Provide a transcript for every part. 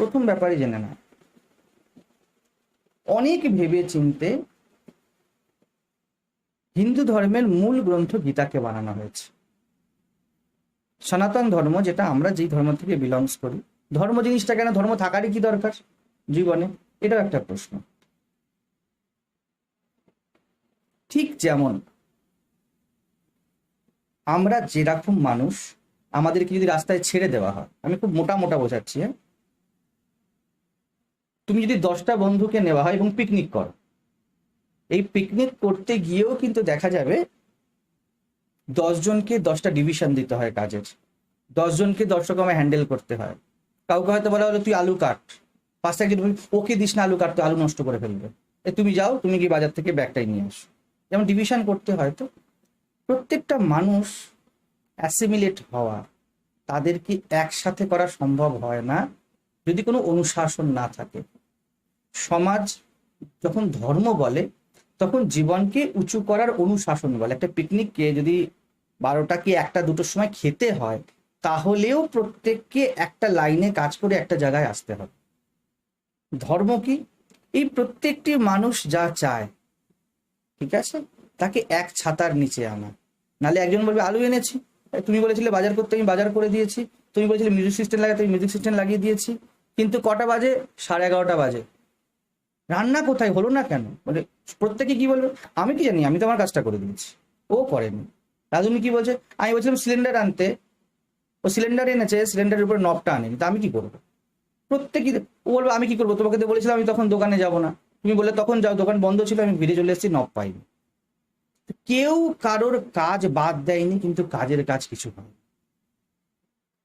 প্রথম ব্যাপারে জেনে না অনেক ভেবে চিনতে হিন্দু ধর্মের মূল গ্রন্থ গীতাকে বানানো হয়েছে। সনাতন ধর্ম, যেটা আমরা যেই ধর্ম থেকে বিলংস করি, ধর্ম জিনিসটা কেন, ধর্ম থাকারই কি দরকার জীবনে? এটাও একটা প্রশ্ন। ঠিক যেমন আমরা যেরকম মানুষ, আমাদেরকে যদি রাস্তায় ছেড়ে দেওয়া হয়, আমি খুব মোটা মোটা বোঝাচ্ছি হ্যাঁ? তুমি যদি দশটা বন্ধুকে নেওয়া হয় এবং পিকনিক করো। এই পিকনিক করতে গিয়েও কিন্তু দেখা যাবে দশজনকে দশটা ডিভিশন দিতে হয় কাজের। দশজনকে দশ রকমের হ্যান্ডেল করতে হয়। কাউকে হয়তো বলা হলো, তুই আলু কাট। পাঁচটা একজন ওকে দিস না আলু কাট কাটতে আলু নষ্ট করে ফেলবে। এ, তুমি যাও, তুমি গিয়ে বাজার থেকে ব্যাগটাই নিয়ে আসো। যেমন ডিভিশন করতে হয় তো। প্রত্যেকটা মানুষ অ্যাসিমিলেট হওয়া তাদেরকে একসাথে করা সম্ভব হয় না। যদি কোনো অনুশাসন না থাকে। সমাজ যখন ধর্ম বলে, তখন জীবনকে উঁচু করার অনুশাসন বলে। একটা পিকনিককে যদি বারোটা কি একটা দুটোর সময় খেতে হয়, তাহলেও প্রত্যেককে একটা লাইনে কাজ করে একটা জায়গায় আসতে হবে। ধর্ম কি? এই প্রত্যেকটি মানুষ যা চায়, ঠিক আছে? তাকে এক ছাতার নিচে আনা। নালে একজন বলবে, আলু এনেছি। তুমি বলেছিলে, বাজার করতে আমি বাজার করে দিয়েছি। তুমি বলেছিলে মিউজিক সিস্টেম লাগাতে আমি মিউজিক সিস্টেম লাগিয়ে দিয়েছি। কিন্তু কটা বাজে? সাড়ে এগারোটা বাজে। রান্না কোথায় হলো না কেন? বলে, প্রত্যেকে কি বলবে? আমি কি জানি? আমি তো আমার কাজটা করে দিয়েছি। ও করেনি। রাজনী কি বলছে? আমি বলছিলাম, সিলিন্ডার আনতে। ও সিলিন্ডার এনেছে, সিলিন্ডারের উপরে নবটা আনেনি। তা আমি কি করব? প্রত্যেকই ও বলবে, আমি কি করব? তোমাকে তো বলেছিলাম, আমি তখন দোকানে যাব না। তুমি বলে তখন যাও, দোকান বন্ধ ছিল, আমি ফিরে চলে এসেছি, নব পাইনি। কেউ কারোর কাজ বাদ দেয়নি, কিন্তু কাজের কাজ কিছু হয়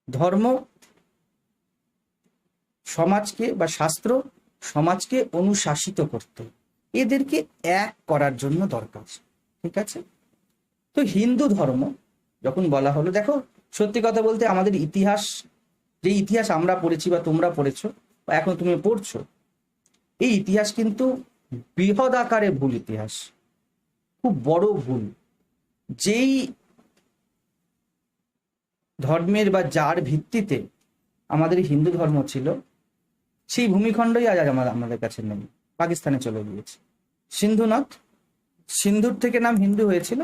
ধর্ম, সমাজকে বা শাস্ত্র সমাজকে অনুশাসিত করতে। এদেরকে এক করার জন্য দরকার, ঠিক আছে? তো হিন্দু ধর্ম, যখন বলা হলো, দেখো, সত্যি কথা বলতে আমাদের ইতিহাস, যে ইতিহাস আমরা পড়েছি বা তোমরা পড়েছো, বা এখন তুমি পড়ছো, এই ইতিহাস কিন্তু বৃহৎ আকারে ভুল ইতিহাস, খুব বড় ভুল। যেই ধর্মের বা যার ভিত্তিতে আমাদের হিন্দু ধর্ম ছিল সেই ভূমিখণ্ডই আজ আমার, আমাদের কাছে নেই। পাকিস্তানে চলে গিয়েছে। সিন্ধু নদ সিন্ধুর থেকে নাম হিন্দু হয়েছিল।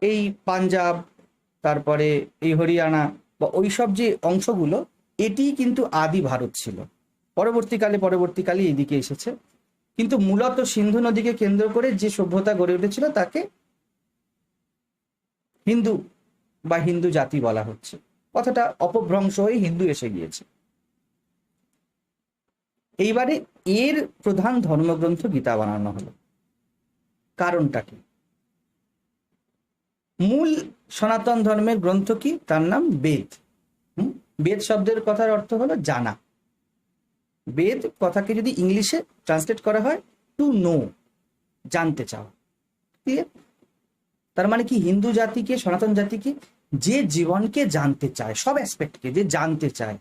এই পাঞ্জাব, তারপরে এই হরিয়ানা বা ওইসব যে অংশগুলো, এটি কিন্তু আদি ভারত ছিল। পরবর্তীকালে পরবর্তীকালে এইদিকে এসেছে। কিন্তু মূলত সিন্ধু নদীকে কেন্দ্র করে যে সভ্যতা গড়ে উঠেছিল, তাকে হিন্দু বা হিন্দু জাতি বলা হচ্ছে। কথাটা অপভ্রংশ হয়ে হিন্দু এসে গিয়েছে। এইবারে এর প্রধান ধর্মগ্রন্থ গীতা বানানো হলো। কারণটা কি? মূল সনাতন ধর্মের গ্রন্থ কি? তার নাম বেদ? বেদ শব্দের কথার অর্থ হলো জানা। বেদ কথাকে যদি ইংলিশে ট্রান্সলেট করা হয় টু নো জানতে ক্লিয়ার তার মানে কি? হিন্দু জাতিকে, সনাতন জাতিকে যে জীবনকে জানতে চায়, সব অ্যাসপেক্টকে যে জানতে চায়।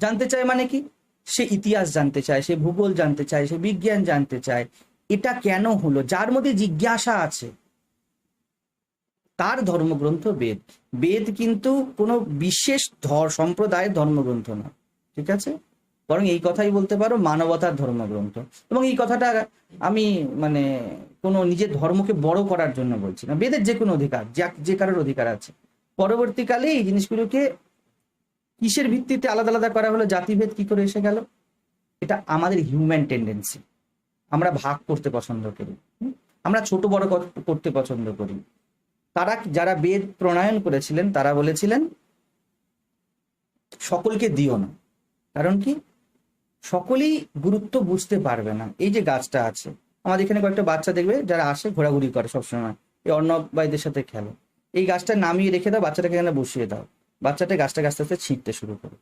জানতে চায় মানে কি? সে ইতিহাস জানতে চায়, সে ভূগোল জানতে চায়, সে বিজ্ঞান জানতে চায়। এটা কেন হলো? যার মধ্যে জিজ্ঞাসা আছে। তার ধর্মগ্রন্থ বেদ। বেদ কিন্তু কোনো বিশেষ ধর, সম্প্রদায়ের ধর্মগ্রন্থ না। ঠিক আছে? বরং এই কথাই বলতে পারো, মানবতার ধর্মগ্রন্থ। এবং এই কথাটা আমি মানে কোনো নিজের ধর্মকে বড় করার জন্য বলছি না। বেদের যে কোনো অধিকার যা- কারোর অধিকার আছে। পরবর্তীকালে এই জিনিসগুলোকে কিসের ভিত্তিতে আলাদা আলাদা করা হলো? জাতিভেদ কি করে এসে গেল? এটা আমাদের হিউম্যান টেন্ডেন্সি আমরা ভাগ করতে পছন্দ করি। আমরা ছোট বড় করতে পছন্দ করি। তারা যারা বেদ প্রণয়ন করেছিলেন, তারা বলেছিলেন, সকলকে দিও না। কারণ কি? সকলেই গুরুত্ব বুঝতে পারবে না। এই যে গাছটা আছে, আমাদের এখানে কয়েকটা বাচ্চা দেখবে, যারা আসে, ঘোরাঘুরি করে সবসময়। এই ভাইদের সাথে খেলে। এই গাছটা নামিয়ে রেখে দাও, বাচ্চাটাকে এখানে বসিয়ে দাও। বাচ্চাটা গাছটা আস্তে আস্তে ছিঁড়তে শুরু করে।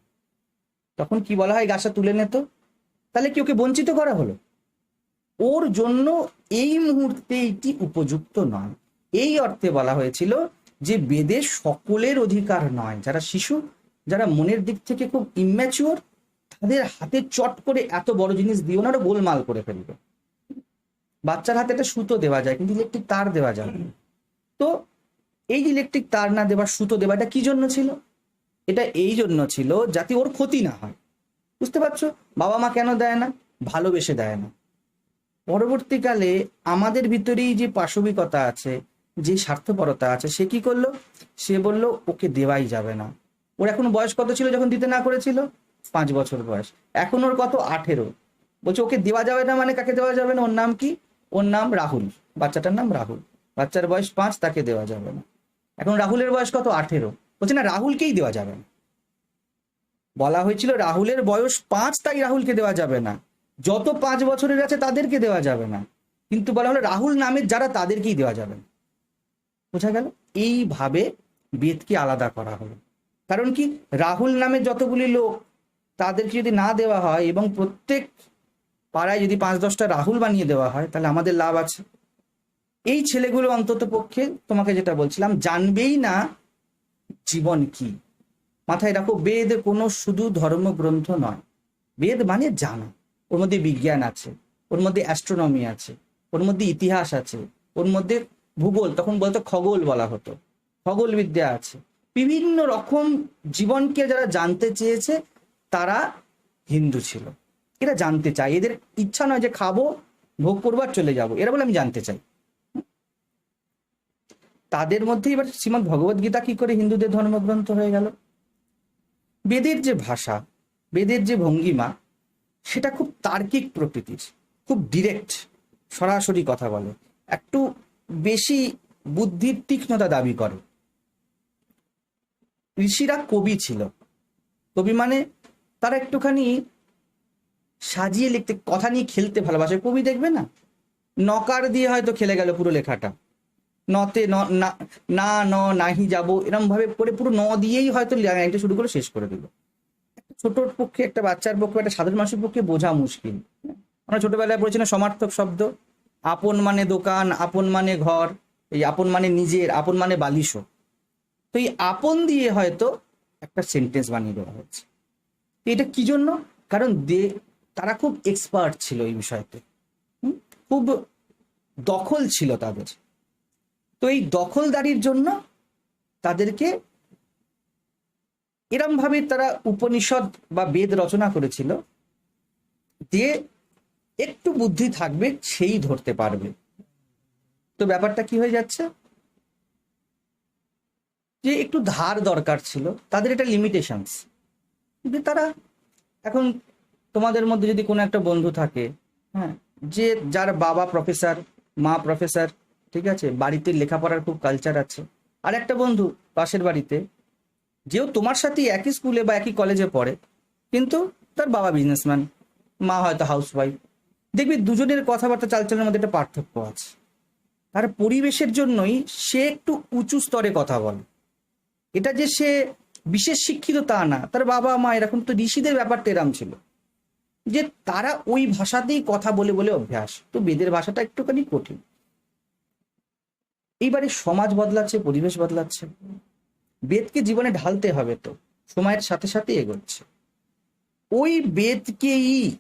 তখন কি বলা হয় গাছটা তুলে নিত তাহলে কি ওকে বঞ্চিত করা হলো? ওর জন্য এই মুহূর্তে এটি উপযুক্ত নয়। এই অর্থে বলা হয়েছিল যে বেদে সকলের অধিকার নয়। যারা শিশু, যারা মনের দিক থেকে খুব ইম্যাচিওর তাদের হাতে চট করে এত বড় জিনিস দিও না গোলমাল করে ফেলবে। বাচ্চার হাতে একটা সুতো দেওয়া যায়, কিন্তু ইলেকট্রিক তার দেওয়া যায় না। তো এই ইলেকট্রিক তার না দেওয়া সুতো দেওয়া এটা কি জন্য ছিল? এটা এই জন্য ছিল যাতে ওর ক্ষতি না হয়। বুঝতে পারছ? বাবা মা কেন দেয় না? ভালোবেসে দেয় না। পরবর্তীকালে আমাদের ভিতরেই যে পাশবিকতা আছে, যে স্বার্থপরতা আছে, সে কি করল? সে বলল, ওকে দেওয়াই যাবে না। ওর এখন বয়স কত ছিল যখন দিতে না করেছিল? পাঁচ বছর বয়স। এখন ওর কত? আঠেরো। বলছে, ওকে দেওয়া যাবে না মানে কাকে দেওয়া যাবে না? ওর নাম কি? ওর নাম রাহুল। বাচ্চাটার নাম রাহুল। বাচ্চার বয়স পাঁচ, তাকে দেওয়া যাবে না। এখন রাহুলের বয়স কত? আঠেরো। বলছে না, রাহুলকেই দেওয়া যাবে না। বলা হয়েছিল রাহুলের বয়স পাঁচ, তাই রাহুলকে দেওয়া যাবে না। যত পাঁচ বছরের আছে তাদেরকে দেওয়া যাবে না। কিন্তু বলা হলো রাহুল নামের যারা, তাদেরকেই দেওয়া যাবে না। বোঝা গেল? এইভাবে বেদকে আলাদা করা হলো। কারণ কি? রাহুল নামে যতগুলি লোক, তাদেরকে যদি না দেওয়া হয় এবং প্রত্যেক পাড়ায় যদি পাঁচ, দশটা রাহুল বানিয়ে দেওয়া হয়, তাহলে আমাদের লাভ আছে। এই ছেলেগুলো অন্তত পক্ষে তোমাকে যেটা বলছিলাম, জানবেই না জীবন কি। মাথায় রাখো, বেদ কোনো শুধু ধর্মগ্রন্থ নয়। বেদ মানে জানা। ওর মধ্যে বিজ্ঞান আছে, ওর মধ্যে অ্যাস্ট্রোনমি আছে, ওর মধ্যে ইতিহাস আছে, ওর মধ্যে ভূগোল, তখন বলতো খগোল বলা হতো খগোল বিদ্যা আছে। বিভিন্ন রকম জীবনকে যারা জানতে চেয়েছে, তারা হিন্দু ছিল। এরা জানতে চায়। এদের ইচ্ছা নয় যে খাব, ভোগ করব আর চলে যাব। এরা বলে, আমি জানতে চাই। তাদের মধ্যে এবার শ্রীমদ ভগবত গীতা কি করে হিন্দুদের ধর্মগ্রন্থ হয়ে গেল? বেদের যে ভাষা, বেদের যে ভঙ্গিমা, সেটা খুব তার্কিক প্রকৃতির, খুব ডিরেক্ট সরাসরি কথা বলে। একটু বেশি বুদ্ধির তীক্ষ্ণতা দাবি করে। ঋষিরা কবি ছিল। কবি মানে তারা একটুখানি সাজিয়ে লিখতে, কথা নিয়ে খেলতে ভালোবাসে। কবি দেখবে না? নকার দিয়ে হয়তো খেলে গেল পুরো লেখাটা। নতে ন, না নাহি যাব, এরম ভাবে করে পুরো ন দিয়েই হয়তো লাইনটা শুরু করে শেষ করে দিল। ছোটোর পক্ষে, একটা বাচ্চার পক্ষে, একটা সাধারণ মানুষের পক্ষে বোঝা মুশকিল। আমরা ছোটবেলায় পড়েছি না, সমার্থক শব্দ। আপন মানে দোকান, আপন মানে ঘর, এই আপন মানে নিজের, আপন মানে বালিশ তো এই আপন দিয়ে হয়তো একটা সেন্টেন্স বানিয়ে দেওয়া হয়েছে। এটা কি জন্য? কারণ দে, তারা খুব এক্সপার্ট ছিল এই বিষয়তে। খুব দখল ছিল তাদের। তো এই দখলদারির জন্য তাদেরকে এরম ভাবে তারা উপনিষদ বা বেদ রচনা করেছিল যে একটু বুদ্ধি থাকবে, সেই ধরতে পারবে। তো ব্যাপারটা কি হয়ে যাচ্ছে? যে একটু ধার দরকার ছিল, তাদের এটা লিমিটেশনস কিন্তু তারা এখন তোমাদের মধ্যে যদি কোনো একটা বন্ধু থাকে হ্যাঁ যে যার বাবা প্রফেসর মা প্রফেসর ঠিক আছে? বাড়িতে লেখাপড়ার খুব কালচার আছে। আর একটা বন্ধু পাশের বাড়িতে, যেও তোমার সাথে একই স্কুলে বা একই কলেজে পড়ে, কিন্তু তার বাবা বিজনেসম্যান মা হয়তো হাউসওয়াইফ দেখবি দুজনের কথাবার্তা চালচলের মধ্যে একটা পার্থক্য আছে। তার পরিবেশের জন্যই সে একটু উঁচু স্তরে কথা বলে। এটা যে সে বিশেষ শিক্ষিত তা না। তার বাবা, মা এরকম তো ঋষিদের ব্যাপারটা এরম ছিল। যে তারা ওই ভাষাতেই কথা বলে বলে অভ্যাস। তো বেদের ভাষাটা একটুখানি কঠিন। এইবারে সমাজ বদলাচ্ছে, পরিবেশ বদলাচ্ছে। বেদকে জীবনে ঢালতে হবে তো, সময়ের সাথে সাথে এগোচ্ছে। ওই বেদকেই,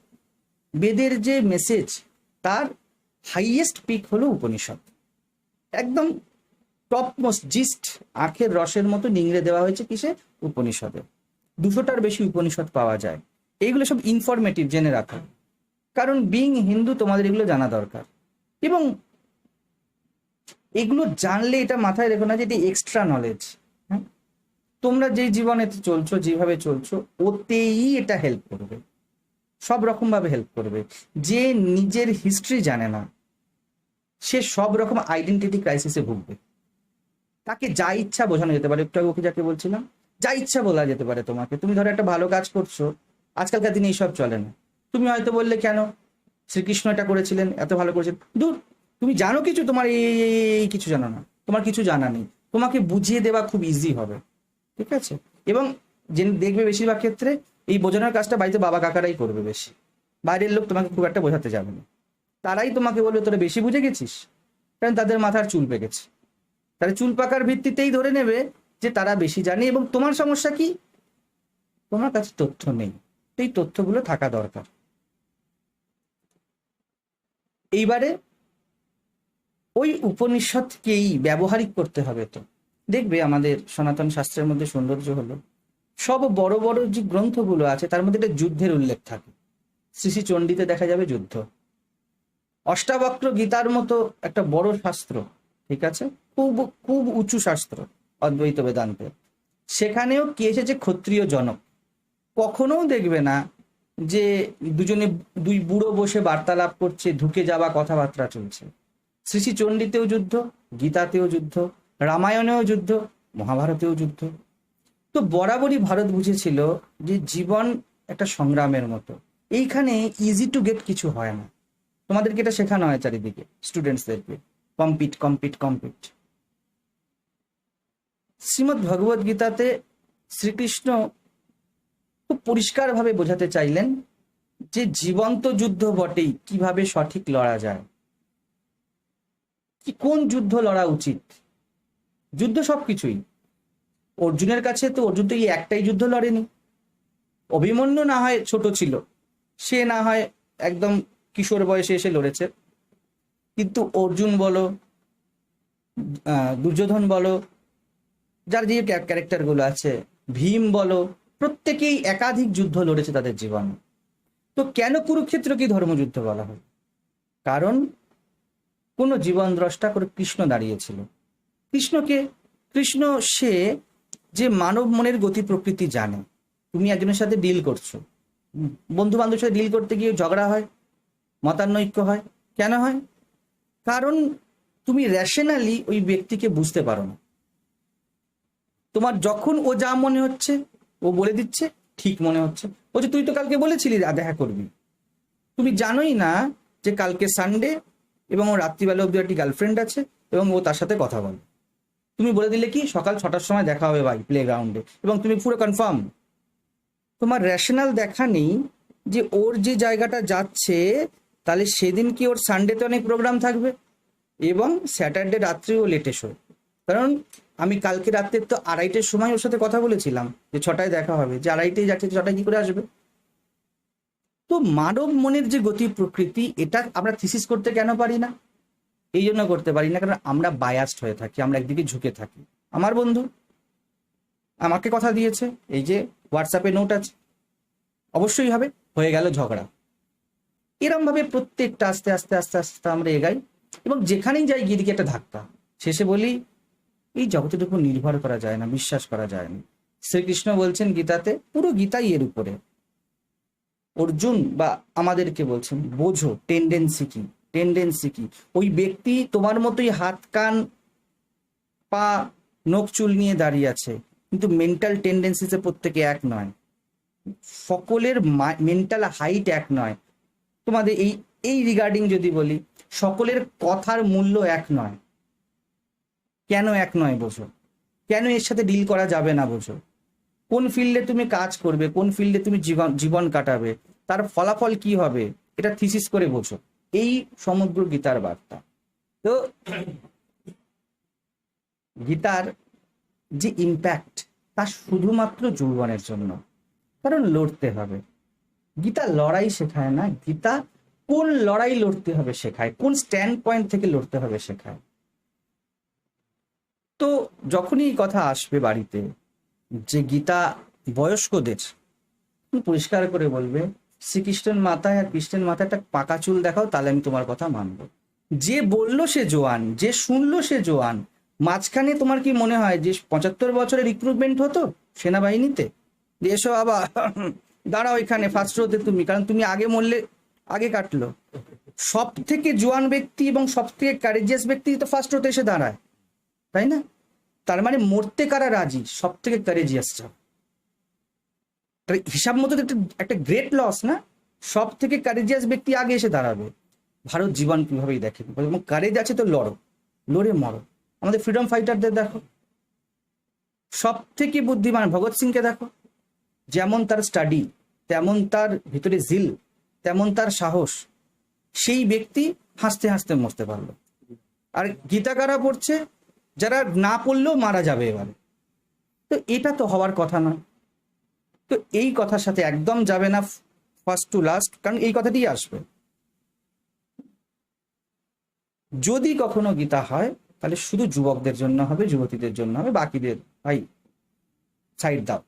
বেদের যে মেসেজ তার হাইয়েস্ট পিক হলো উপনিষদ। একদম টপ মোস্ট জিস্ট আখের রসের মতো নিংড়ে দেওয়া হয়েছে কিসে? উপনিষদে। দুশোটার বেশি উপনিষদ পাওয়া যায়। এইগুলো সব ইনফরমেটিভ জেনে রাখা। কারণ বিং হিন্দু তোমাদের এগুলো জানা দরকার। এবং এগুলো জানলে এটা মাথায় রেখো না যে এটি এক্সট্রা নলেজ তোমরা যে জীবনে চলছো, যেভাবে চলছো, ওতেই এটা হেল্প করবে। সব রকম ভাবে হেল্প করবে। যে নিজের হিস্ট্রি জানে না, সে সব রকম আইডেন্টিটি ক্রাইসিসে ভুগবে। তাকে যা ইচ্ছা বোঝানো যেতে পারে। একটু ওকে যাকে বলছিলাম, যা ইচ্ছা বলা যেতে পারে তোমাকে। তুমি ধরো একটা ভালো কাজ করছ, আজকালকার দিনে এইসব চলে না। তুমি হয়তো বললে, কেন? শ্রীকৃষ্ণ এটা করেছিলেন, এত ভালো করেছিলেন। দূর তুমি জানো কিছু? তোমার এই কিছু জানো না। তোমার কিছু জানা নেই। তোমাকে বুঝিয়ে দেওয়া খুব ইজি হবে। ঠিক আছে? এবং যে দেখবে বেশিরভাগ ক্ষেত্রে এই বোঝানোর কাজটা বাড়িতে বাবা কাকারাই করবে বেশি। বাইরের লোক তোমাকে খুব একটা বোঝাতে যাবে না। তারাই তোমাকে বলবে, তোরা বেশি বুঝে গেছিস? কারণ তাদের মাথার চুল পেকেছে। তারা চুল পাকার ভিত্তিতেই ধরে নেবে যে তারা বেশি জানে এবং তোমার সমস্যা কি? তোমার কাছে তথ্য নেই। এই তথ্যগুলো থাকা দরকার। এইবারে ওই উপনিষদকেই ব্যবহারিক করতে হবে তো। দেখবে আমাদের সনাতন শাস্ত্রের মধ্যে সৌন্দর্য হলো। সব বড় বড় যে গ্রন্থগুলো আছে, তার মধ্যে একটা যুদ্ধের উল্লেখ থাকে। শ্রী শ্রী চণ্ডীতে দেখা যাবে যুদ্ধ। অষ্টাবক্র গীতার মতো একটা বড় শাস্ত্র, ঠিক আছে? খুব খুব উঁচু শাস্ত্র, অদ্বৈত বেদান্তে। সেখানেও কি এসেছে? ক্ষত্রিয় জনক। কখনো দেখবে না যে দুজনে দুই বুড়ো বসে বার্তালাপ করছে, ঢুকে যাওয়া কথাবার্তা চলছে। শ্রী চণ্ডীতেও যুদ্ধ, গীতাতেও যুদ্ধ, রামায়ণেও যুদ্ধ, মহাভারতেও যুদ্ধ। তো বরাবরই ভারত বুঝেছিল যে জীবন একটা সংগ্রামের মতো। এইখানে ইজি টু গেট কিছু হয় না। তোমাদেরকে এটা শেখানো হয় চারিদিকে স্টুডেন্টসদেরকে compete compete compete Srimad Bhagavad গীতাতে শ্রীকৃষ্ণ খুব পরিষ্কারভাবে বোঝাতে চাইলেন যে জীবন্ত যুদ্ধ বটেই, কীভাবে সঠিক লড়া যায়। কি, কোন যুদ্ধ লড়া উচিত? যুদ্ধ সবকিছুই। অর্জুনের কাছে তো অর্জুন তো এই একটাই যুদ্ধ লড়েনি। অভিমন্যু না হয় ছোট ছিল। সে না হয় একদম কিশোর বয়সে এসে লড়েছে। কিন্তু অর্জুন বলো দুর্যোধন বলো, যার যে ক্যারেক্টারগুলো আছে, ভীম বলো, প্রত্যেকেই একাধিক যুদ্ধ লড়েছে তাদের জীবনে। তো কেন কুরুক্ষেত্র কি ধর্মযুদ্ধ বলা হয়? কারণ কোনো জীবন দ্রষ্টা করে কৃষ্ণ দাঁড়িয়েছিল। কৃষ্ণকে, কৃষ্ণ সে যে মানব মনের গতি প্রকৃতি জানে। তুমি একজনের সাথে ডিল করছ। বন্ধু বান্ধবের সাথে ডিল করতে গিয়ে ঝগড়া হয়, মতানৈক্য হয়। কেন হয়? কারণ তুমি র্যাশনালি ওই ব্যক্তিকে বুঝতে পারো না। তোমার যখন ও যা মনে হচ্ছে, ও বলে দিচ্ছে, ঠিক মনে হচ্ছে। বলছে, তুই তো কালকে বলেছিলি দেখা করবি। তুমি জানোই না যে কালকে সানডে এবং ও রাত্রিবেলা অব্দি একটি গার্লফ্রেন্ড আছে এবং ও তার সাথে কথা বলে। তুমি বলে দিলে কি? সকাল ছটার সময় দেখা হবে ভাই প্লে গ্রাউন্ডে এবং তুমি পুরো কনফার্ম তোমার রেশনাল দেখা নেই যে ওর যে জায়গাটা যাচ্ছে, তাহলে সেদিন কি ওর সানডেতে অনেক প্রোগ্রাম থাকবে? এবং স্যাটারডে রাত্রে ও লেটে শো কারণ আমি কালকে রাত্রে তো আড়াইটের সময় ওর সাথে কথা বলেছিলাম যে ছটায় দেখা হবে। যে আড়াইটেই যাচ্ছে, ছটায় কি করে আসবে? তো মানব মনের যে গতি প্রকৃতি, এটা আমরা থিসিস করতে কেন পারি না? এই জন্য করতে পারি না, কারণ আমরা বায়াসড হয়ে থাকি, আমরা একদিকে ঝুঁকে থাকি। আমার বন্ধু আমাকে কথা দিয়েছে, এই যে হোয়াটসঅ্যাপে নোট আছে। অবশ্যই হবে, হয়ে গেল ঝগড়া। এরম ভাবে প্রত্যেকটা আস্তে আস্তে আস্তে আস্তে আমরা এগাই, এবং যেখানেই যাই গিয়ে দিকে একটা ধাক্কা। শেষে বলি, এই জগতের উপর নির্ভর করা যায় না, বিশ্বাস করা যায় না। শ্রীকৃষ্ণ বলছেন গীতাতে, পুরো গীতাই এর উপরে। অর্জুন বা আমাদেরকে বলছেন, বোঝো টেন্ডেন্সি কি টেন্ডেন্সি কি। ওই ব্যক্তি তোমার মতোই হাত, কান, পা, নখ, চুল নিয়ে দাঁড়িয়ে আছে, কিন্তু মেন্টাল টেন্ডেন্সিতে প্রত্যেকে এক নয়। সকলের মেন্টাল হাইট এক নয়। তোমাদের এই এই রিগার্ডিং যদি বলি, সকলের কথার মূল্য এক নয়। কেন এক নয় বোঝো? কেন এর সাথে ডিল করা যাবে না বোঝো? কোন ফিল্ডে তুমি কাজ করবে, কোন ফিল্ডে তুমি জীবন জীবন কাটাবে? তার ফলাফল কি হবে? এটা থিসিস করে বোঝো। এই সমগ্র গীতার বার্তা। তো গীতার যে ইম্প্যাক্ট তা শুধুমাত্র যৌবনের জন্য। কারণ লড়তে হবে। গীতা লড়াই শেখায় না। গীতা কোন লড়াই লড়তে হবে শেখায়? কোন স্ট্যান্ড পয়েন্ট থেকে লড়তে হবে শেখায়? তো যখনই এই কথা আসবে বাড়িতে যে গীতা বয়স্কদের পরিষ্কার করে বলবে শ্রীকৃষ্ণের মাথায় আর কৃষ্ণের মাথায় একটা পাকা চুল দেখাও, তাহলে আমি তোমার কথা মানবো। যে বলল সে জোয়ান, যে শুনলো সে জোয়ান, মাঝখানে তোমার কি মনে হয় যে পঁচাত্তর বছরের রিক্রুটমেন্ট হতো সেনাবাহিনীতে? এসো আবার, দাঁড়াও এখানে ফার্স্ট রোতে তুমি, কারণ তুমি আগে মরলে, আগে কাটলো। সব থেকে জোয়ান ব্যক্তি এবং সব থেকে কারেজিয়াস ব্যক্তি তো ফার্স্ট রোতে এসে দাঁড়ায়, তাই না? তার মানে মরতে কারা রাজি? সব থেকে কারেজিয়াস হিসাব মতো একটা একটা গ্রেট লস না? সব থেকে কারেজিয়াস ব্যক্তি আগে এসে দাঁড়াবে। ভারত জীবন কিভাবেই দেখে? এবং কারেজ আছে তো লড়ো। লড়ে মরো। আমাদের ফ্রিডম ফাইটারদের দেখো। সব থেকে বুদ্ধিমান ভগৎ সিংকে দেখো। যেমন তার স্টাডি তেমন তার ভিতরে জিল তেমন তার সাহস, সেই ব্যক্তি হাসতে হাসতে মরতে পারল। আর গীতা কারা পড়ছে? যারা না পড়লেও মারা যাবে এবারে। তো এটা তো হওয়ার কথা না তো এই কথার সাথে একদম যাবে না ফার্স্ট টু লাস্ট কারণ এই কথাটি আসবে। যদি কখনো গীতা হয়, তাহলে শুধু যুবকদের জন্য হবে, যুবতীদের জন্য হবে, বাকিদের, ভাই সাইড দাও।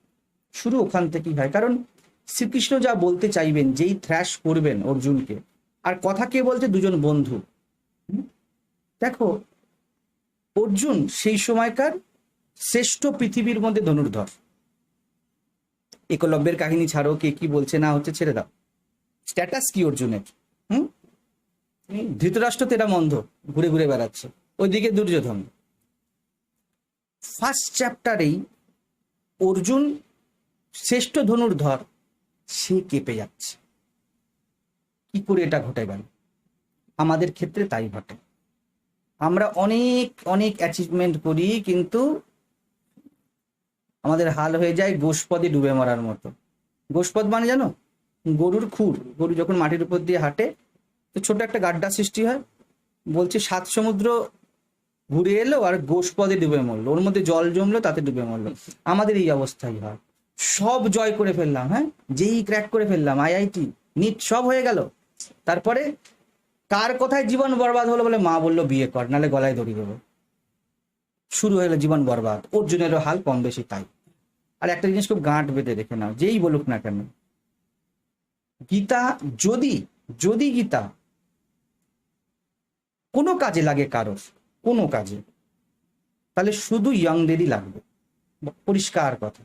শুরু ওখান থেকেই হয়, কারণ শ্রীকৃষ্ণ যা বলতে চাইবেন, যেই থ্র্যাশ করবেন অর্জুনকে, আর কথা কে বলছে? দুজন বন্ধু। দেখো, অর্জুন সেই সময়কার শ্রেষ্ঠ পৃথিবীর মধ্যে ধনুর্ধর। একলব্যের কাহিনী ছাড়ো, কে কি বলছে, না হচ্ছে, ছেড়ে দাও। স্ট্যাটাস কি অর্জুনের? হুম? ধৃতরাষ্ট্র তেরা মন্ধ ঘুরে ঘুরে বেড়াচ্ছে। ওইদিকে দুর্যোধন। ফার্স্ট চ্যাপ্টারেই অর্জুন শ্রেষ্ঠ ধনুর্ধর সে কেঁপে যাচ্ছে। কি করে এটা ঘটে গেল আমাদের ক্ষেত্রে তাই ঘটে। আমরা অনেক অনেক অ্যাচিভমেন্ট করি, কিন্তু আমাদের হাল হয়ে যায় গোষ্পদে ডুবে মরার মতো। গোষ্পদ মানে জানো? গরুর খুর। গরু যখন মাটির উপর দিয়ে হাঁটে, তো ছোট একটা গাড্ডা সৃষ্টি হয়। বলছে, সাত সমুদ্র ঘুরে এলো আর গোষ্পদে ডুবে মরলো। ওর মধ্যে জল জমলো, তাতে ডুবে মরলো। আমাদের এই অবস্থাই হয়। সব জয় করে ফেললাম হ্যাঁ? যেই ক্র্যাক করে ফেললাম আইআইটি নিট, সব হয়ে গেল। তারপরে, কার কোথায় জীবন বরবাদ হলো বলে মা বলল, বিয়ে কর নালে গলায় দড়ি দেবো। শুরু হলো জীবন বরবাদ। অর্জুনেরও হাল কম বেশি তাই। আর একটা জিনিস খুব গাঁট বেঁধে রেখে নাও, যেই বলুক না কেন। গীতা যদি যদি গীতা কোনো কাজে লাগে কারোর, কোনো কাজে, তাহলে শুধু ইয়ংদেরই লাগবে। পরিষ্কার কথা।